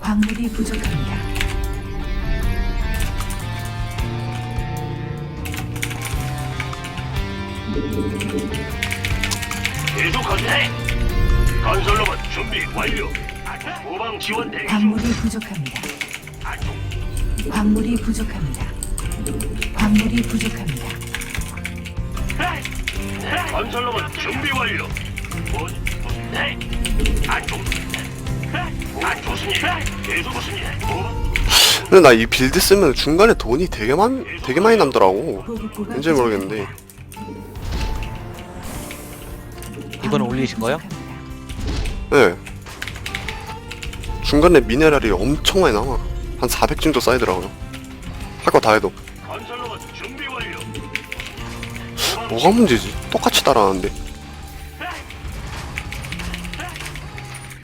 광물이 부족합니다. 계속하세. 건설 로봇 준비 완료. 후방 지원 대기 중. 광물이 부족합니다. 광물이 부족합니다. 광물이 부족합니다. 네. 네. 건설로봇 준비 완료. 뭐, 네. 계속 일? 뭐? 근데 나 이 빌드 쓰면 중간에 돈이 되게 많 되게 많이 남더라고. 보급고가 왠지 모르겠는데. 이번에 올리신 거요? 네. 중간에 미네랄이 엄청 많이 남아. 한 400 정도 쌓이더라고요. 할 거 다 해도. 뭐가 문제지? 똑같이 따라하는데.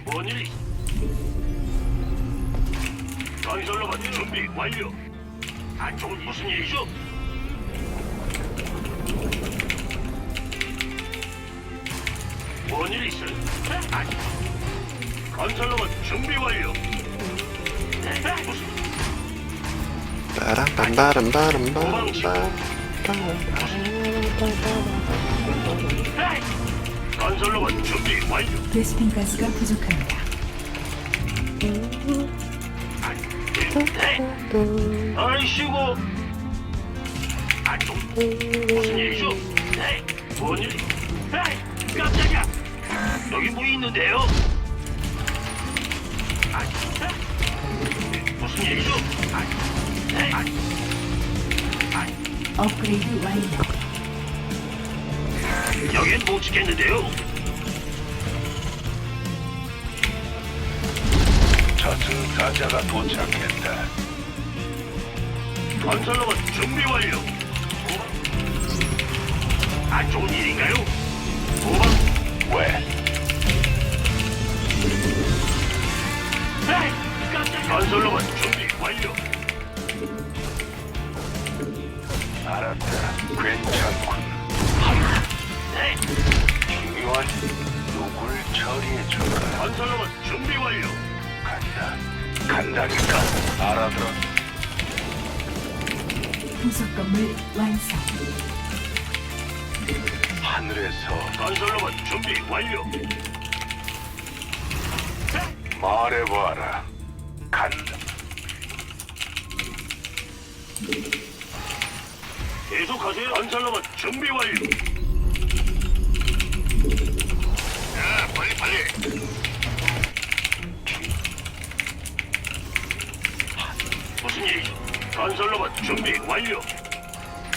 뭔 일이? 건설로봇 준비 완료. 무슨 있어요? 준비 완료. 네, 무슨 빠람 빰 빠람 빠람빰빰. 네. 건설로봇 준비 완료. 베스핀 가스가 부족합니다. 네. 아이씨고. 안 좋은 무슨 일이죠? 네. 뭔 일이? 에이, 깜짝이야. 여기 뭐 있는데요? 아, 네. 무슨 일이죠? 아, 네. 아, 업그레이드 완료. 여긴 못 지켰는데요. 저승 사자가 도착했다. 건설로봇 준비 완료. 안 좋은 일인가요? 부속 건물 완성. 하늘에서 건설로봇 준비 완료. 말해봐라. 간다. 계속하세요. 건설로봇 준비 완료. 자, 빨리 빨리. 무슨 일이? 건설로봇 준비 완료.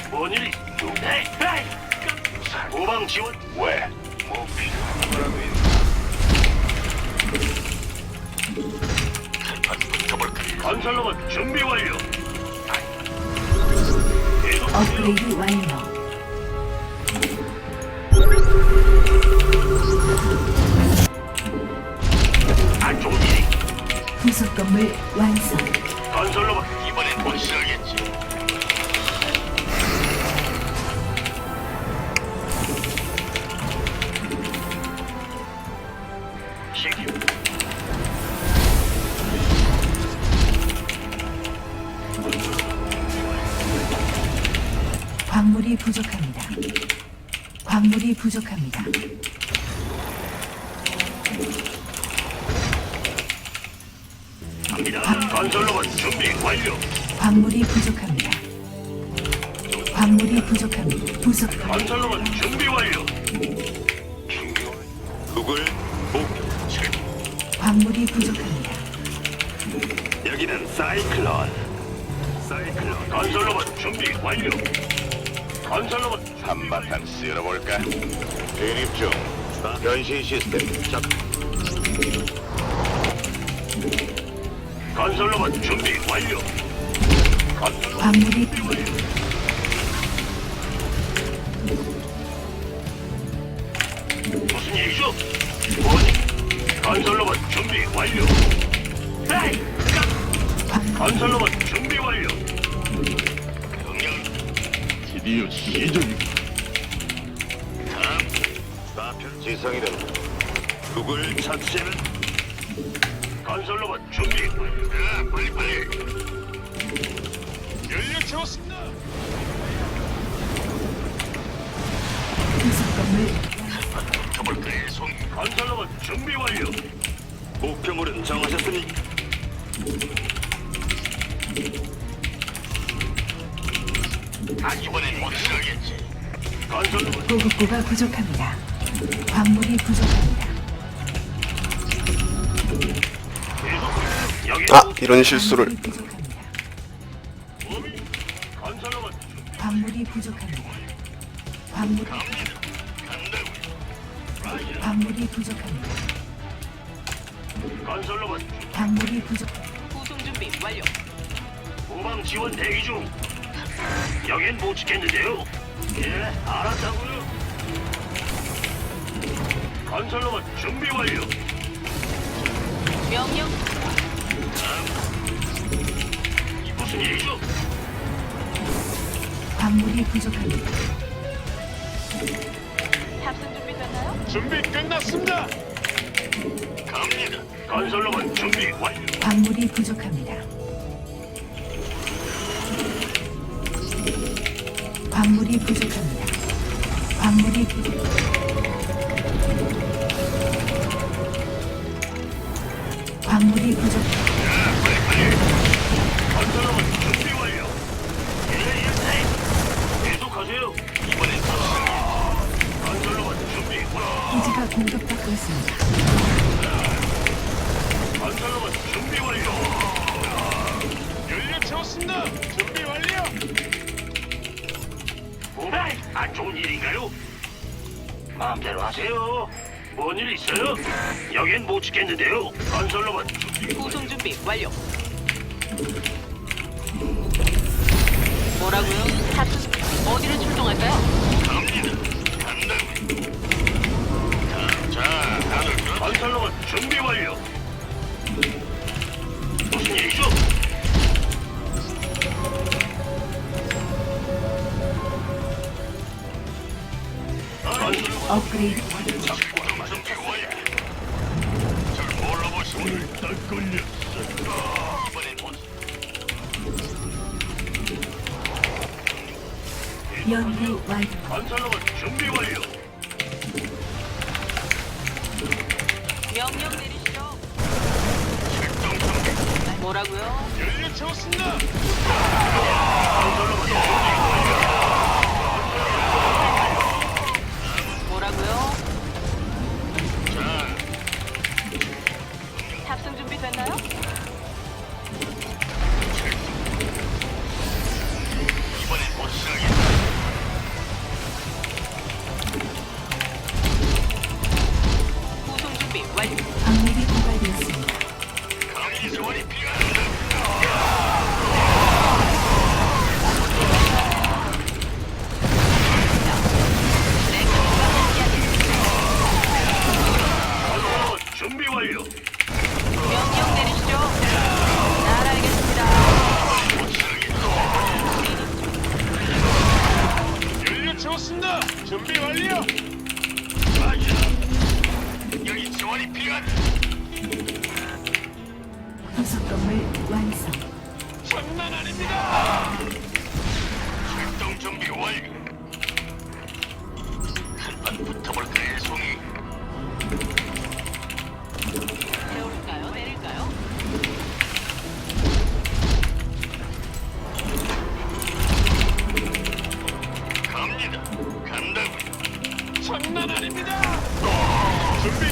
뭔 일이? 네, 네. 도방 지원. 왜? 뭐 필요한? 건설로봇 준비 완료. 업그레이드 완료. 안 좋은 일이. 부속 건물 완성. 건설로봇 시기. 광물이 부족합니다. 광물이 부족합니다. 갑니다. 건설로봇 준비 완료. 광물이 부족합니다. 광물이 부족합니다. 부속 건설로봇 준비 완료. 누굴? 광물이 부족합니다. 여기는 사이클론. 사이클론. 건설로봇 준비 완료. 건설로봇 한바탕 쓸어볼까? 진입 중. 변신 시스템 작. 건설로봇 준비 완료. 건설로봇 광물이 무슨 건설로봇 준비 완료. 에이! 광- 건설로봇 준비 완료. 드디어 시작이 좌표 지상이다. 누굴 처치는 건설로봇 준비 완료. 야, 빨리 빨리. 연료 채웠습니다. 부속 건물 붙어볼까요, 손? 건설로봇 준비 완료. 목표물은 정하셨으니. 아, 이번엔 확실하겠지. 건설로봇 보급고가 부족합니다. 광물이 부족합니다. 여기 아 이런 실수를 광물이 부족합니다. 광물이 부족합니다. 건설 로봇 광물이 부족 구송 준비 완료. 후방 지원 대기 중. 여긴 못 지켰는데요. 예, 알았다고요. 건설 로봇 준비 완료. 명령 무슨 일이죠? 광물이 부족합니다. 준비 끝났습니다. 갑니다. 건설로봇 준비 완료. 광물이 부족합니다. 광물이 부족합니다. 광물이 부족. 광물이 부족. 에이, 안 좋은 일인가요? 마음대로 하세요. 뭔 일 있어요? 여긴 못 지켰는데요. 건설로봇 준비 구송 준비 완료. 뭐라고요? 탑승 어디로 출동할까요? 건설로봇 준비 완료. 업그레이드 준비 완료. 연구 완료. 건설로봇 준비 완료. 명령 내리시죠. 출동 준비. 뭐라고요? 연료 채웠습니다. 뭐라고요? 탑승 준비 됐나요? 부속 건물 완성. 장난 아닙니다. 출동 준비 완료. 한판 붙어볼까요, 송이? 세울까요? 내릴까요? 갑니다. 간다고요. 장난 아닙니다. 준비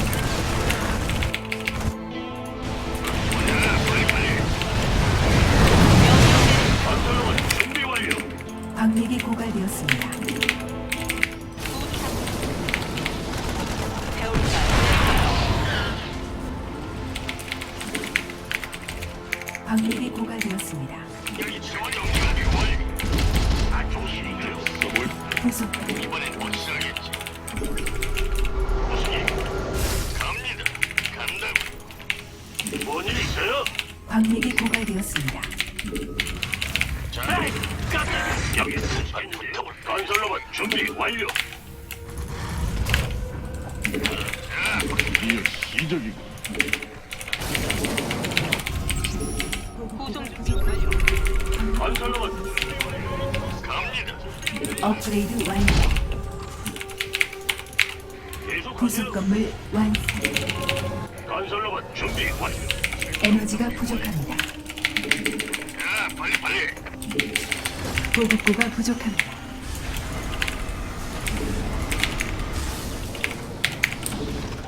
고갈되었습니다. 여기 지원 연결이 완료. 안 좋은 일인가요? 뭘 부속 건물 이번엔 못 시작했지. 무슨 일? 갑니다. 간다고. 뭔일 있어요? 광맥이 고갈되었습니다. 자, 깜짝이야. 여기 붙어볼까? 준비 완료. 구성 업그레이드 완료. 계속 부속. 건물 완성. 건설로봇 준비 완료. 에너지가 부족합니다. 자, 빨리 빨리. 보급고가 부족합니다.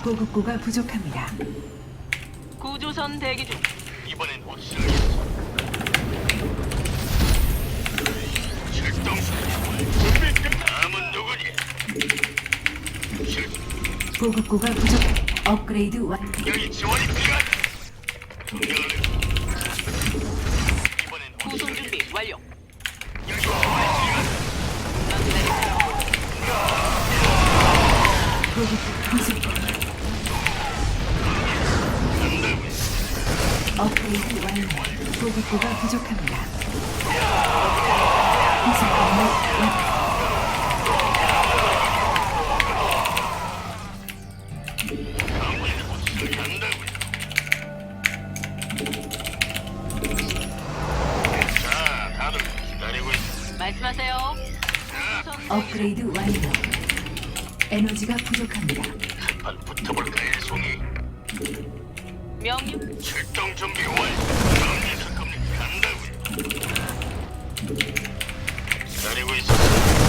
보급고가 부족합니다. 구조선 대기 중. 이번엔 확실하겠어. 출동. 누구니? 보급고가 부족합니다. 업그레이드 완료. 여기 지원이. 명령을 이번엔 구성 준비 완료. 여기. 보급고 부족. 업그레이드 완료. 보급고가 부족합니다. 명령. 출동 준비 완료. 갑니다, 갑니다. 간다고요. 기다리고 있어.